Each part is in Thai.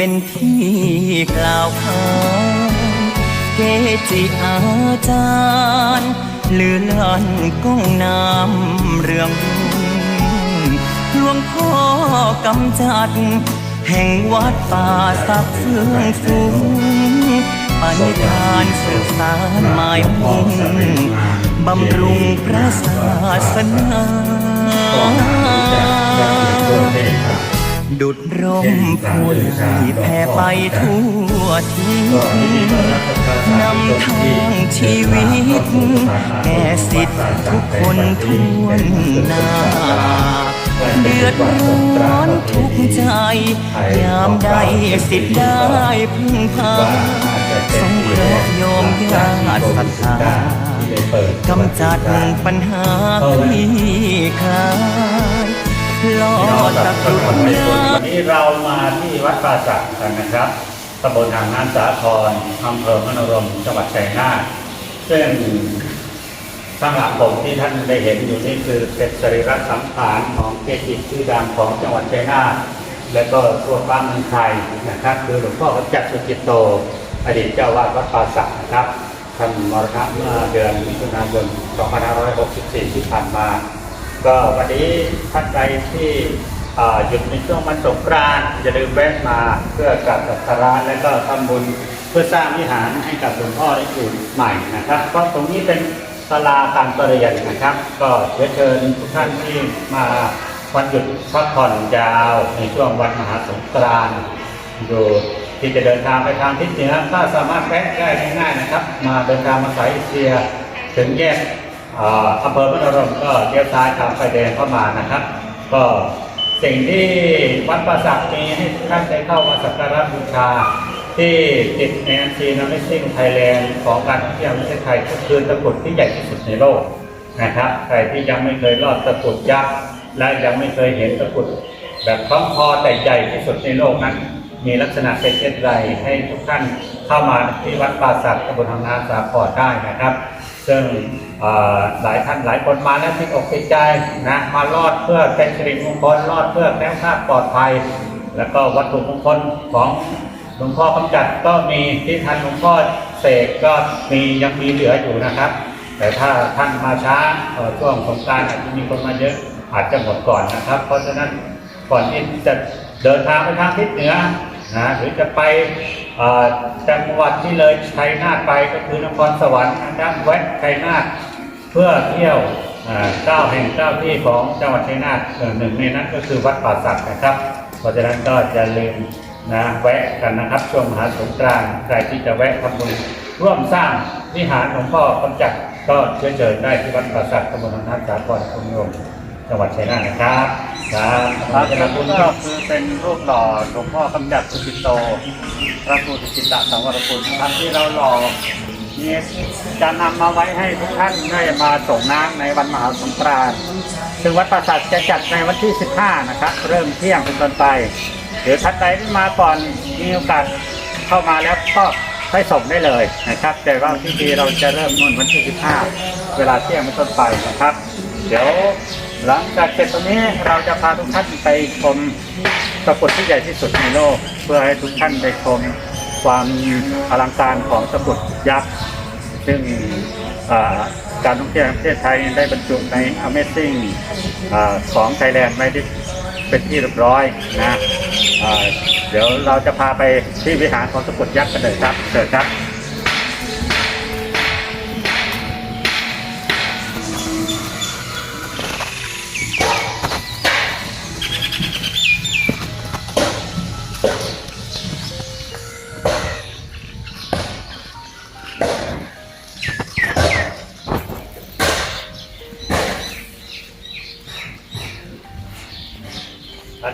เป็นที่กล่าวขานเกจิอาจารย์ลือลันก้องน้ำเรืองหลวงพ่อกำจัด แห่งวัดป่าสักเฟื่องฟูปณิธานสืบสารหมายมุ่งบำรุงพระศาสนา ดุดร่มโพธิ์แผ่ไปทั่วทิศนำทางชีวิต แก่สิทธิ์ทุกคนทั่วหน้า เดือดร้อนทุกใจ ยามใดสิทธิ์ได้พึ่งพาสงเคราะห์โยมญาติศรัทธากำจัดปัญหาคลี่คลาย ลอดตะกรุดวันนี้เรามาที่วัดป่าสักกันนะครับตำบลหางน้ำสาครอำเภอมโนรมจังหวัดชัยนาทซึ่งข้างหลังผมที่ท่านได้เห็นอยู่นี่คือเป็นสรีระสังขารของเกจิชื่อดังของจังหวัดชัยนาทและก็ทั่วฟ้าเมืองไทยนะครับ คือหลวงพ่อกำจัดสุจิตโต อดีตเจ้าวาดวัดป่าสักนะครับท่านมรณะเมื่อเดือนมิถุนายน 2564 ที่ผ่านมา ก็วันนี้ท่านใดที่หยุดในช่วงวันสงกรานต์อย่าลืมแวะมาเพื่อกราบสักการะและก็ทำบุญเพื่อสร้างวิหารให้กับหลวงพ่อได้อยู่ใหม่นะครับเพราะตรงนี้เป็นศาลาการประเรียนนะครับ ก็เชื้อเชิญทุกท่านที่มาวันหยุดพักผ่อนยาวในช่วงวันมหาสงกรานต์อยู่ที่จะเดินทางไปทางทิศเหนือก็สามารถแวะได้ง่ายๆนะครับ มาเดินทางมาสายเอเชียถึงแยก อ่าอำเภอพระนรมก็เลี้ยวซ้ายตามไฟแดงเข้ามานะครับ ก็สิ่งที่วัดประสักมีให้ทุกท่านได้เข้ามาสักการะบูชา ที่ติดในอันซีนัมซิ่งไทยแลนด์ของการท่องเที่ยวประเทศไทยก็คือตะกรุดที่ใหญ่ที่สุดในโลกนะครับใครที่ยังไม่เคยลอดตะกรุดยักษ์และยังไม่เคยเห็นตะกรุดแบบคล้องคอแต่ใหญ่ที่สุดในโลกนั้น มีลักษณะเป็นเช่นไรให้ทุกท่านเข้ามาที่วัดป่าสักตำบลทางนาสาครได้นะครับ ซึ่งหลายท่านหลายคนมาแล้วติดอกติดใจนะมารอดเพื่อเป็นสิริมงคลรอดเพื่อแคล้วคลาดปลอดภัย แล้วก็วัตถุมงคลของหลวงพ่อกำจัดก็มีที่ท่านหลวงพ่อเสกก็มียังมีเหลืออยู่นะครับ แต่ถ้าท่านมาช้าช่วงสงการอาจจะมีคนมาเยอะอาจจะหมดก่อนนะครับ เพราะฉะนั้นก่อนที่จะเดินทางไปทางทิศเหนือ นะหรือจะไปเอ่อจังหวัดที่เลยชัยนาทไปก็คือนครสวรรค์นะครับแวะชัยนาทเพื่อเที่ยวเก้าแห่งเก้าที่ของจังหวัดชัยนาทหนึ่งในนั้นก็คือวัดป่าสักนะครับ เพราะฉะนั้นก็จะลืมนะแวะกันนะครับช่วงมหาสงกรานต์ใครที่จะแวะทำบุญร่วมสร้างวิหารหลวงพ่อกำจัดก็เชิญเชิญได้ที่วัดป่าสักตำบลทางน้ำสาครคุณโยมจังหวัดชัยนาทนะครับ ครับพระเจ้าคุณก็คือเป็นรูปหล่อหลวงพ่อกำจัดสุจิตโต พระครูสุจิตตสังวรคุณท่านที่เราหล่อนี่จะนำมาไว้ให้ทุกท่านได้มาส่งน้ำในวันมหาสงกรานต์ซึ่งวัดประสาทจะจัดในวันที่ 15 นะครับ เริ่มเที่ยงเป็นต้นไปหรือท่านใดที่มาก่อนมีโอกาสเข้ามาแล้วก็ให้ส่งได้เลยนะครับ แต่ว่าพิธีเราจะเริ่มนู่นวันที่ 15 เวลาเที่ยงเป็นต้นไปนะครับ เดี๋ยว หลังจากเสร็จตรงนี้เราจะพาทุกท่านไปชมตะกรุดที่ใหญ่ที่สุดในโลก เพื่อให้ทุกท่านได้ชมความอลังการของตะกรุดยักษ์ซึ่งการท่องเที่ยวประเทศไทยได้บรรจุใน Amazing อของไทยแลนด์ไว้ที่เป็นที่เรียบร้อยนะเดี๋ยวเราจะพาไปที่วิหารของตะกรุดยักษ์กันเลยครับเชิญครับ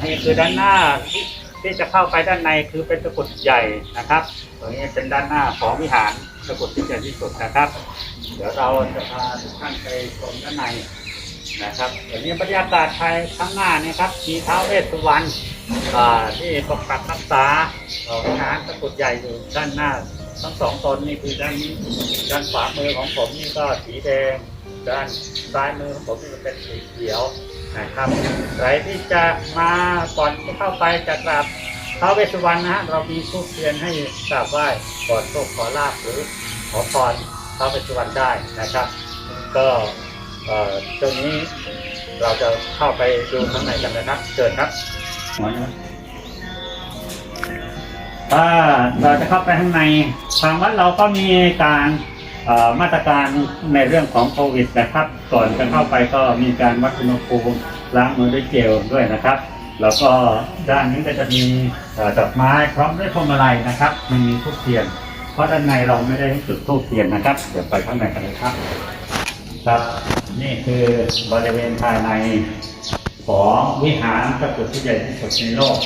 นี้คือด้านหน้าที่ที่จะเข้าไปด้านในคือเป็นตะกรุดใหญ่นะครับตรงนี้เป็นด้านหน้าของวิหารตะกรุดที่ใหญ่ที่สุดนะครับ เดี๋ยวเราจะพาทุกท่านไปชมด้านในนะครับเดี๋ยวนี้บรรยากาศภายข้างหน้านี่ครับมีท้าวเวสสุวรรณที่ปกปักรักษาวิหารตะกรุดใหญ่อยู่ด้านหน้าทั้งสองตนนี่คือด้านนี้ด้านขวามือของผมนี่ก็สีแดง ด้านซ้ายมือของผมนี่เป็นสีเขียว นะครับใครที่จะมาก่อนที่เข้าไปจะกราบคท้าวเวสสุวรรณนะฮะเรามีทูบเทียนให้กราบไหว้ขอโชคขอลาภหรือขอพรท้าวเวสสุวรรณได้นะครับ ก็เอ่อตรงนี้เราจะเข้าไปดูข้างในกันนะครับเชิญครับถ้าเราจะเข้าไปข้างในทางวัดเราก็มีการ มาตรการในเรื่องของโควิดนะครับ ก่อนจะเข้าไปก็มีการวัดอุณหภูมิล้างมือด้วยเจลด้วยนะครับ แล้วก็ด้านนี้ก็จะมีดอกไม้พร้อมด้วยพวงมาลัยนะครับมันมีทูบเทียน เพราะด้านในเราไม่ได้จุดทูบเทียนนะครับ เดี๋ยวไปข้างในกันเลยครับ ครับนี่คือบริเวณภายในของวิหารพระพุทธที่ใหญ่ที่สุดในโลก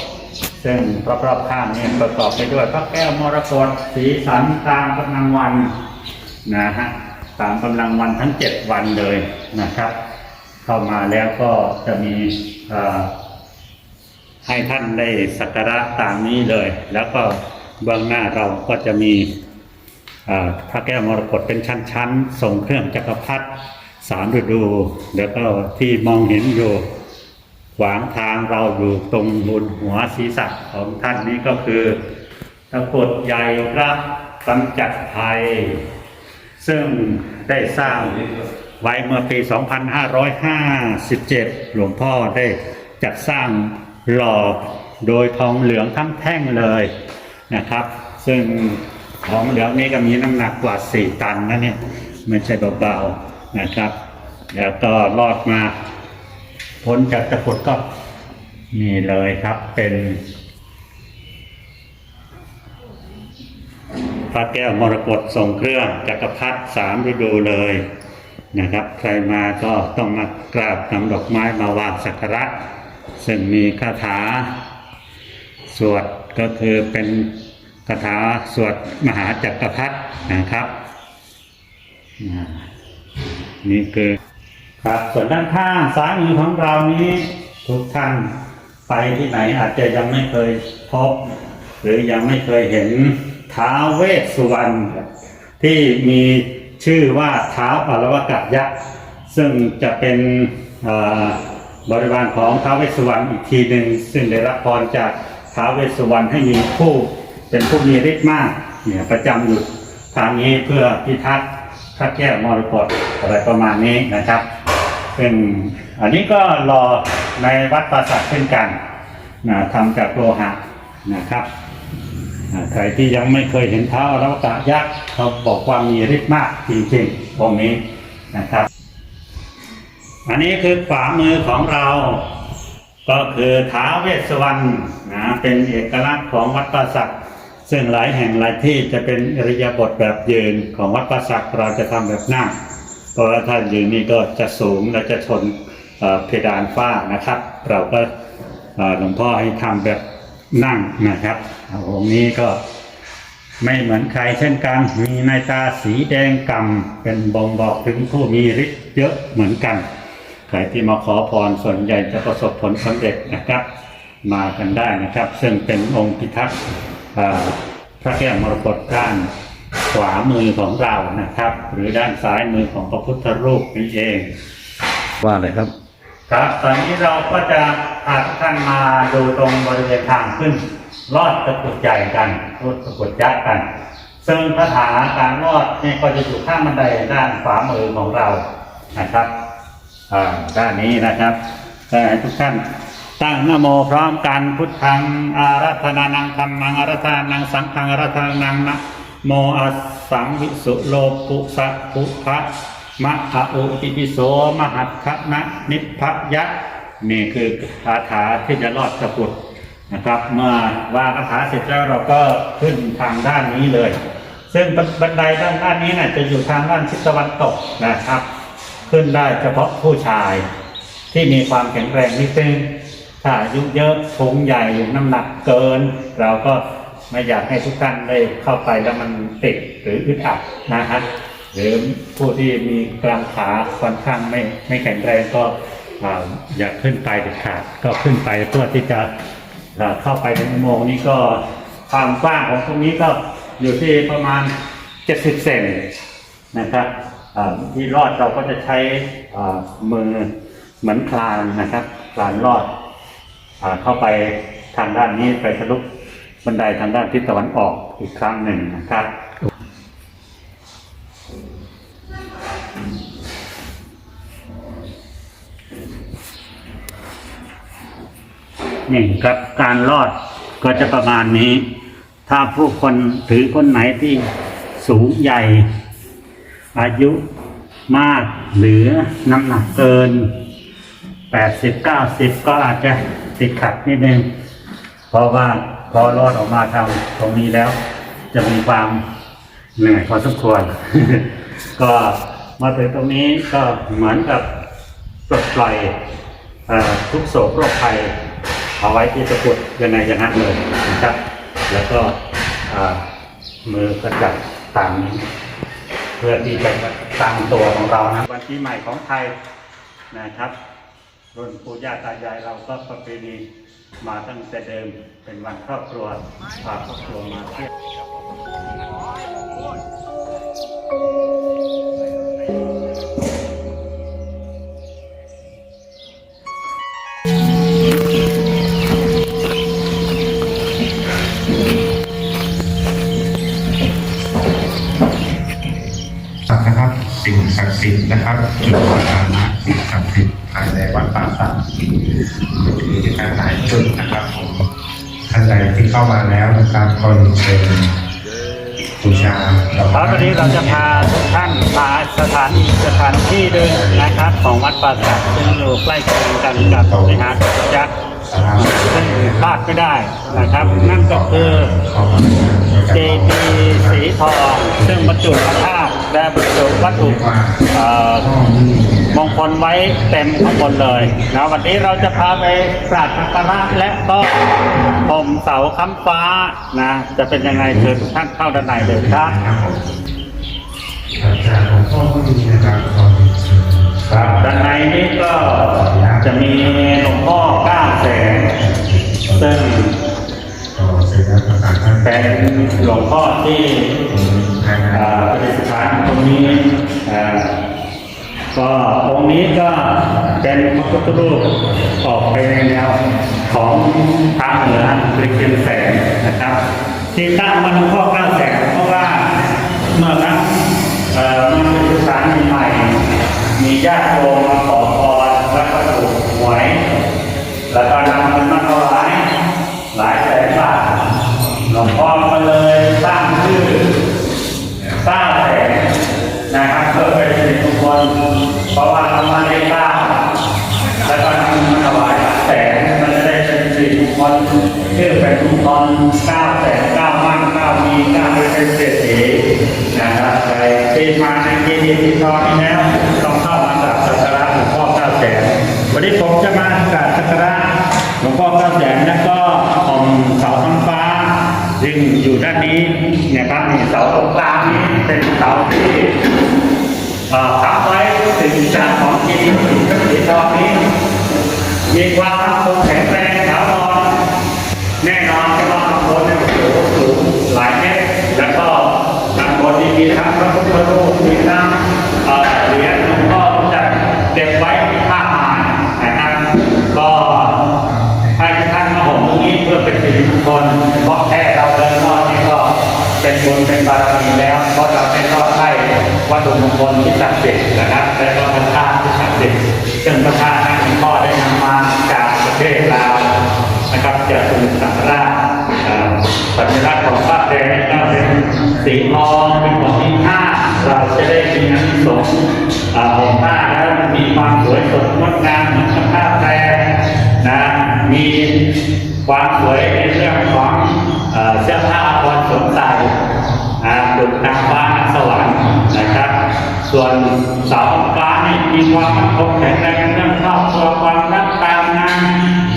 ซึ่งรอบๆข้างเนี่ยประกอบไปด้วยพระแก้วมรกตสีสันตามกำลังวัน นะฮะตามกำลังวันทั้งเจ็ดวันเลยนะครับ เข้ามาแล้วก็จะมีให้ท่านได้สักการะตามนี้เลย แล้วก็เบื้องหน้าเราก็จะมีพระแก้วมรกตเป็นชั้นๆส่งเครื่องจักรพรรดิสามฤดู แล้วก็ที่มองเห็นอยู่ขวางทางเราอยู่ตรงบนหัวศีรษะของท่านนี้ก็คือตะกดใหญ่พระกำจัดภัย ซึ่งได้สร้างไว้เมื่อปี 2557 หลวงพ่อได้จัดสร้างหล่อโดยทองเหลืองทั้งแท่งเลยนะครับ ซึ่งทองเหลืองนี้ก็มีน้ำหนักกว่า 4 ตันนะเนี่ยไม่ใช่เบาๆนะครับแล้วก็รอดมาพ้นจากตะกุดก็นี่เลยครับเป็น พระแก้วมรกตทรงเครื่องจักรพรรดิสามฤดูเลยนะครับ ใครมาก็ต้องมากราบนำดอกไม้มาวางสักการะซึ่งมีคาถา สวดก็คือเป็นคาถาสวดมหาจักรพรรดินะครับนี่คือครับส่วนด้านข้างซ้ายมือของเรานี้ทุกท่านไปที่ไหนอาจจะยังไม่เคยพบ หรือยังไม่เคยเห็น ท้าวเวสสุวรรณที่มีชื่อว่าเท้าวอรวกะยักษ์ซึ่งจะเป็นบริวารของท้าวเวสสุวรรณอีกทีหนึ่งซึ่งได้รับพรจากท้าวเวสสุวรรณให้มีผู้เป็นผู้มีฤทธิ์มากเนี่ยประจำอยู่ทางนี้เพื่อพิทักษ์พระแก้วมรกตอะไรประมาณนี้นะครับซึ่งอันนี้ก็รอในวัดปราสาทเช่นกันนะทำจากโลหะนะครับ อ่าใครที่ยังไม่เคยเห็นเท้าอรวกะยักษ์เขาบอกว่ามีฤทธิ์มากจริงๆองค์นี้นะครับ อันนี้คือขวามือของเรา ก็คือท้าเวสสวรรณนะเป็นเอกลักษณ์ของวัดปราสักซึ่งหลายแห่งหลายที่จะเป็นอริยบทแบบยืนของวัดปราสักเราจะทำแบบนั่งเพราะว่าถ้ายืนนี่ก็จะสูงและจะชนเเพดานฝ้านะครับ เราก็หลวงพ่อให้ทำแบบ นั่งนะครับองค์นี้ก็ไม่เหมือนใครเช่นกันมีในตาสีแดงกำเป็นบ่งบอกถึงผู้มีฤทธิ์เยอะเหมือนกัน ใครที่มาขอพรส่วนใหญ่จะประสบผลสำเร็จนะครับ มากันได้นะครับ ซึ่งเป็นองค์พิทักษ์อ่าพระแก้วมรกตด้านขวามือของเรานะครับ หรือด้านซ้ายมือของพระพุทธรูปนี่เอง ว่าอะไรครับ ครับตอนนี้เราก็จะ พากท่านมาดูตรงบริเวณทางขึ้น ลอดตะกุดใหญ่กันลอดตะกุดยักษ์กัน ซึ่งคาถาการลอดเนี่ยก็จะอยู่ข้างบันไดด้านขวามือของเรานะครับอ่าด้านนี้นะครับให้ทุกท่านตั้งนโมพร้อมกันพุทธังอารัธนานังธรรมังอารัธนานังสังฆังอารัธนานังนะโมอัสสังวิสุโลปุสะพุทธะมะอะอุติปิโสมหัตถนะนิพพยะ นี่คือคาถาที่จะรอดตะกุดนะครับ เมื่อว่าคาถาเสร็จแล้วเราก็ขึ้นทางด้านนี้เลย ซึ่งบันไดด้านด้านนี้น่ะจะอยู่ทางด้านทิศตะวันตกนะครับ ขึ้นได้เฉพาะผู้ชายที่มีความแข็งแรงนิดนึงถ้ายุเยอะพุงใหญ่น้ำหนักเกิน เราก็ไม่อยากให้ทุกท่านได้เข้าไปแล้วมันติดหรืออึดอัดนะฮะหรือผู้ที่มีกลางขาค่อนข้างไม่ไม่แข็งแรงก็ อ่าอยากขึ้นไปเด็ดขาดก็ขึ้นไปเพื่อที่จะเข้าไปในอุโมงค์นี้ก็ความกว้างของตรงนี้ก็อยู่ที่ประมาณ 70 เซนนะครับที่รอดเราก็จะใช้มือเหมือนคลานนะครับคลานรอดอเข้าไปทางด้านนี้ไปทะลุบันไดทางด้านทิศตะวันออกอีกครั้งหนึ่งนะครับ นี่ครับการรอดก็จะประมาณนี้ ถ้าผู้คนถือคนไหนที่สูงใหญ่ อายุมากหรือน้ำหนักเกินแปดสิบเก้าสิบก็อาจจะติดขัดนิดนึง เพราะว่าพอรอดออกมาทำตรงนี้แล้ว จะมีความเหนื่อยพอสมควร ก็มาถึงตรงนี้ก็เหมือนกับปลดปล่อยอทุกโศกโรคภัย เอาไว้ที่ตะกุดยังไงย่างนั้นเลยนะครับ แล้วก็มือกระจับตามนี้เพื่อที่จะตั้งตัวของเรานะวันปีใหม่ของไทยนะครับรุ่นปู่ย่าตายายเราก็ประเพณีมาตั้งแต่เดิมเป็นวันครอบครัวพาครอบครัวมาเที่ยว ดิ์สิทธิ์นะครับ จุดบูชานะสิ่งศักดิ์สิทธิ์ภายในวัดป่าสักมีการหลายจุดนะครับผมท่านใดที่เข้ามาแล้วนะครับก็เชิญบูชาดอกครับวันนี้เราจะพาทุกท่านมาสถานสถานที่หนึ่งนะครับ ของวัดป่าสักซึ่งอยู่ใกล้เคียงกันกับวิหารยักษ์สาราซึ่งพลาดไม่ได้นะครับ นั่นก็คือเข้ามาเจดีย์สีทองซึ่งบรรจุพระธาตุ และบรรจุวัตถุมงคลไว้เต็มข้างบนเลยนะวันนี้เราจะพาไปกราบสักการะและก็ผมเสาค้ำฟ้านะจะเป็นยังไงเชิญทุกท่านเข้าด้านในเลยครับจารย์ของพ่อก็มีนะครับครับด้านในนี้ก็จะมีหลวงพ่อก้าแสนซึ่ง ต่อเสร็จแล้วประกาศท่านเป็นหลวงพ่อที่ประดิษฐานตรงนี้ก็องค์นี้ก็เป็นพระพุทธรูปออกไปในแนวของทางเหนือหรือเชียงแสนนะครับ ที่ตั้งมันหลวงพ่อเก้าแสนเพราะว่าเมื่อครั้งเอ่อมันเป็นสถานใหม่ มีญาติโยมมาขอพรแล้วก็ถูกหวยแล้วก็นำเงินมาถวายหลายแสนบาทหลวงพ่อก็เลยตั้งชื่อ เก้าแสนนะครับเพื่อเป็นสิริมงคลเพราะว่าทำมาได้เก้าแล้วก็นำเงินมาถวายแสนมันจะได้เป็นสิริมงคลชื่อเป็นมงคลเก้าแสนเก้ามั่งเก้ามีเก้าเป็นเศรษฐีนะครับใครที่มาในที่ดีที่ตอนนี้แล้วต้องเข้ามากราบสักการะหลวงพ่อเก้าแสนวันนี้ผมจะมากราบสักการะหลวงพ่อเก้าแสนและก็ของเสาท้งฟ้า ซึ่งอยู่ด้านนี้เนี่ยครับนี่เสาตรงกลางนี้เป็นเสาที่เอ่อทับไว้ถึงจากของจริงสีทองนี้ มีความมั่นคงแข็งแรงถาวรแน่นอนจะว่าข้างบนเนี่ยโอ้โหสูงหลายเมตรแล้วก็ข้างบนนี้มีทั้งพระพุทธรูปมีทั้งเอ่อเหรียญหลวงพ่อจะเก็บไว้มากมายนะครับก็ให้ทุกท่านมาห่มตรงนี้เพื่อเป็นสิริมงคลเพราะแค่เราเดินรอดนี่ก็เป็นบุญเป็นบารมีแล้ว เพราะเราเป็นรอดไล่วั ตถุมงคลที่ศักดิ์สิทธิ์นะครับและก็พระธาตุที่ศักดิ์สิทธิ์ซึ่งพระธาตุนั้นหลวงพ่อได้นำมาจากประเทศลาวนะครับจากสมุทรสาคราสัญลักษณ์ของพระแดงก็เป็นสีทองเป็นของมีค่าเราจะได้มีอานิสงของผ้าแล้วมีความสวยสดงดงามเหมือนกับผ้าแพรนะมีความสวยในเรื่องของเสื้อผ้าอาภรณ์สวมใส่ อ่าดุจนางฟ้านสวรรค์นะครับ ส่วนเสาฟ้านี่มีความมั่นคงแข็งแรงเรื่องครอบครัวความรักการงาน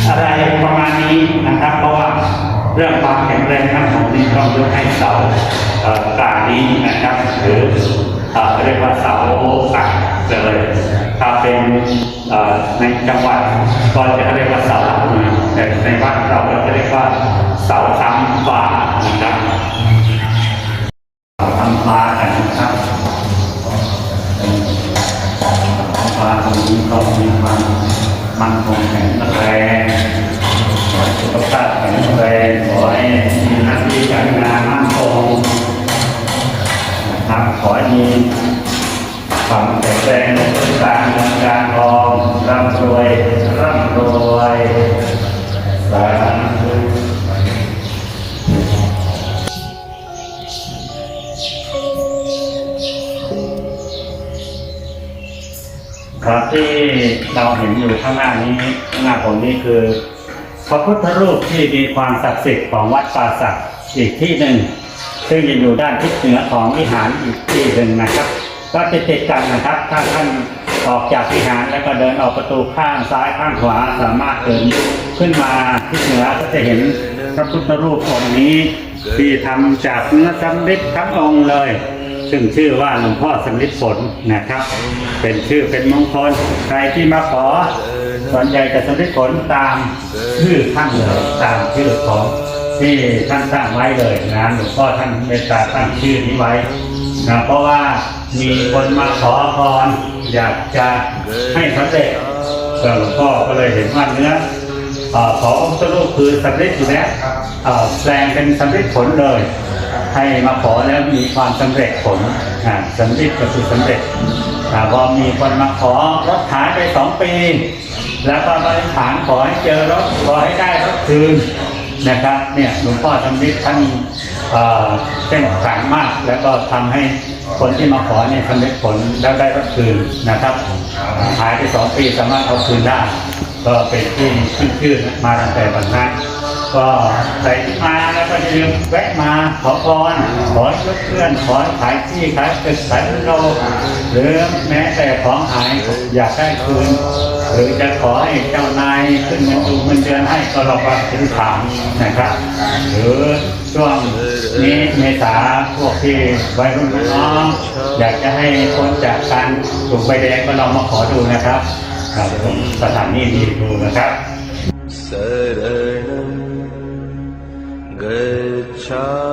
อะไรประมาณนี้นะครับ เพราะว่าเรื่องความแข็งแรงทั้งของนี้ต้องยกให้เสากลางนี้นะครับหรือเรียกว่าเสาสักเลยถ้าเป็นในจังหวัดก็จะเรียกว่าเสาหลักเมืองแต่ในบ้านเราก็จะเรียกว่าเสาค้ำฟ้า แข็งแรงขอให้มีหน้าที่การงานมั่นคงนะครับขอให้มีความแข็งแรงในการเงินการทองร่ำรวยร่ำรวยสาธุครับที่เราเห็นอยู่ข้างหน้านี้ข้างหน้าผมนี่คือ พระพุทธรูปที่มีความศักดิ์สิทธิ์ของวัดป่าสักอีกที่หนึ่ง ซึ่งจะอยู่ด้านทิศเหนือของวิหารอีกที่หนึ่งนะครับ ก็ติดติดกันนะครับ ถ้าท่านออกจากวิหารแล้วก็เดินออกประตูข้างซ้ายข้างขวาสามารถเดินขึ้นมาทิศเหนือก็จะเห็นพระพุทธรูปองค์นี้ที่ทำจากเนื้อสำริดทั้งองค์เลย ซึ่งชื่อว่าหลวงพ่อสำริดผลนะครับ เป็นชื่อเป็นมงคลใครที่มาขอส่วนใหญ่จะสำริดผลตามชื่อท่านเลยตามชื่อของที่ท่านตั้งไว้เลยนะหลวงพ่อท่านเมตตาตั้งชื่อนี้ไว้นะเพราะว่ามีคนมาขอพรอยากจะให้สำเร็จหลวงพ่อก็เลยเห็นว่าเนื้อเอ่อขอองค์พระรูปคือสำเร็จอยู่แล้วแปลงเป็นสำเร็จผลเลย ให้มาขอแล้วมีความสำเร็จผลสำเร็จก็คือสำเร็จพอมีคนมาขอรถขายไปสองปี แล้วก็มาถามขอให้เจอรถขอให้ได้รถคืนนะครับเนี่ยหลวงพ่อสำริดท่านเส้นขางมาก แล้วก็ทำให้คนที่มาขอเนี่ยสำเร็จผลแล้วได้รถคืนนะครับ หายไปสองปีสามารถเอาคืนได้ ก็เป็นที่ขึ้นชื่อมาตั้งแต่วันนั้น ก็ใส่มาแล้วก็อย่าลืมแวะมาขอพรขอให้เพื่อนขอขายที่ขายตึกขายโลหรือแม้แต่ของหายอยากได้คืนหรือจะขอให้เจ้านายขึ้นเงินดูเงินเดือนให้ก็ลองมาถึงถามนะครับ หรือช่วงนี้เมษาพวกที่วัยรุ่นน้องอยากจะให้พ้นจากการถูกใบแดงก็ลองมาขอดูนะครับครับผมสถานีดีดูนะครับ शा